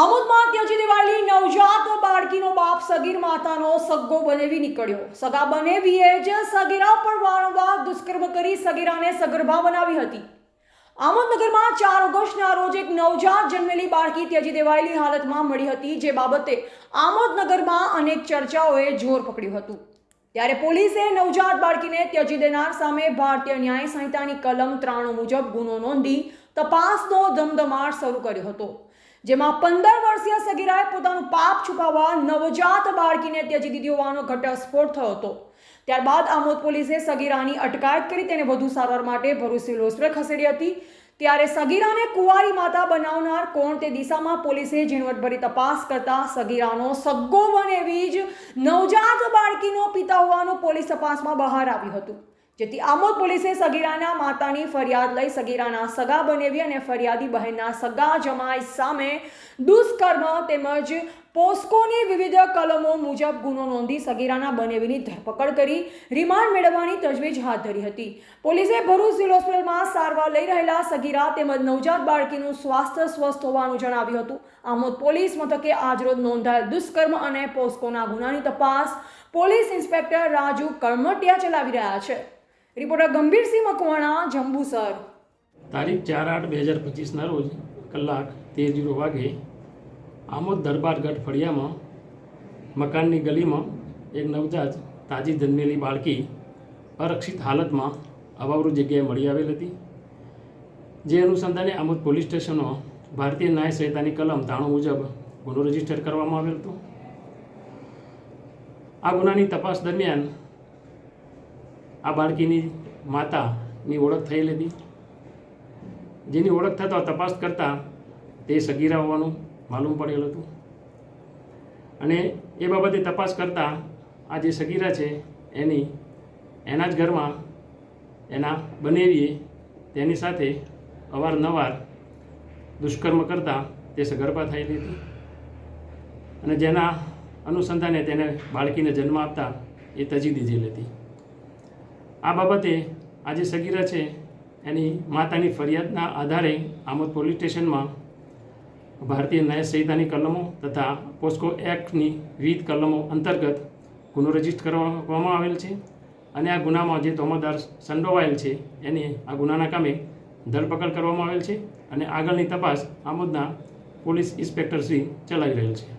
આમોદમાં ત્યજી દેવાયેલી નવજાત બાળકીનો બાપ સગીર માતાનો સગ્ગો બનેવી નીકળ્યો. સગા બનેવીએ જ સગીરા પર વારંવાર દુષ્કર્મ કરી સગીરાને સગર્ભા બનાવી હતી. આમોદનગરમાં ચાર ઓગસ્ટના રોજ એક નવજાત જન્મેલી બાળકી ત્યજી દેવાયેલી હાલતમાં મળી હતી, જે બાબતે આમોદનગરમાં અનેક ચર્ચાઓએ જોર પકડ્યું હતું. ત્યારે પોલીસે નવજાત બાળકીને ત્યજી દેનાર સામે ભારતીય ન્યાય સંહિતાની કલમ ત્રાણું મુજબ ગુનો નોંધી તપાસનો ધમધમાટ શરૂ કર્યો હતો. જેમાં પંદર વર્ષીય સગીરાએ પોતાનું પાપ છુપાવવા નવજાત બાળકીને ત્યજી દીધી હોવાનો ઘટસ્ફોટ થયો હતો. ત્યારબાદ આમોદ પોલીસે સગીરાની અટકાયત કરી તેને વધુ સારવાર માટે ભરૂચ સિવિલ ખસેડી હતી. ત્યારે સગીરાને કુંવારી માતા બનાવનાર કોણ તે દિશામાં પોલીસે ઝીણવટભરી તપાસ કરતા સગીરાનો સગ્ગો બનેવી જ નવજાત બાળકીનો પિતા હોવાનું પોલીસ તપાસમાં બહાર આવ્યું હતું. જેથી આમોદ પોલીસે સગીરાના માતાની ફરિયાદ લઈ સગીરાના સગા બનેવી અને ફરિયાદી બહેનના સગા જમાઈ સામે દુષ્કર્મ તેમજ પોસ્કોની વિવિધ કલમો મુજબ ગુનો નોંધી સગીરાના બનેવીની ધરપકડ કરી, રિમાન્ડ મેળવવાની તજવીજ હાથ ધરી હતી. પોલીસે ભરૂચ સિવિલ હોસ્પિટલમાં સારવાર લઈ રહેલા સગીરા તેમજ નવજાત બાળકીનું સ્વાસ્થ્ય સ્વસ્થ હોવાનું જણાવ્યું હતું. આમોદ પોલીસ મથકે આજરોજ નોંધાયેલ દુષ્કર્મ અને પોસ્કોના ગુનાની તપાસ પોલીસ ઇન્સ્પેક્ટર રાજુ કળમટિયા ચલાવી રહ્યા છે. રિપોર્ટર ગંભીરસિંહ મકવાણા, જંબુસર. તારીખ ચાર આઠ બે હજાર પચીસના રોજ કલાક તેર જીરો વાગે આમોદ દરબારગઢ ફળિયામાં મકાનની ગલીમાં એક નવજાત તાજી જન્મેલી બાળકી અરક્ષિત હાલતમાં અવાવરૂ જગ્યાએ મળી આવેલ હતી. જે અનુસંધાને આમોદ પોલીસ સ્ટેશનો ભારતીય ન્યાય સંહિતાની કલમ ત્રાણું મુજબ ગુનો રજિસ્ટર કરવામાં આવેલ હતો. આ ગુનાની તપાસ દરમિયાન આ બાળકીની માતાની ઓળખ થયેલ. હતી જેની ઓળખ થતાં તપાસ કરતાં તે સગીરા હોવાનું માલુમ પડેલ હતું. અને એ બાબતે તપાસ કરતાં આ જે સગીરા છે, એની, એના જ ઘરમાં એના બનેવીએ તેની સાથે અવારનવાર દુષ્કર્મ કરતાં તે સગર્ભા થયેલી હતી. અને જેના અનુસંધાને તેને બાળકીને જન્મ આપતા એ તજી દીધેલી હતી. આ બાબતે આજે સગીરા છે એની માતાની ફરિયાદના આધારે આમોદ પોલીસ સ્ટેશનમાં ભારતીય ન્યાય સંહિતાની કલમો તથા પોસ્કો એક્ટની વિવિધ કલમો અંતર્ગત ગુનો રજીસ્ટ કરવામાં આવેલ છે અને આ ગુનામાં જે તોમદાર સંડોવાયેલ છે એની આ ગુનાના કામે ધરપકડ કરવામાં આવેલ છે અને આગળની તપાસ આમોદના પોલીસ ઇન્સ્પેક્ટર શ્રી ચલાવી રહેલ છે.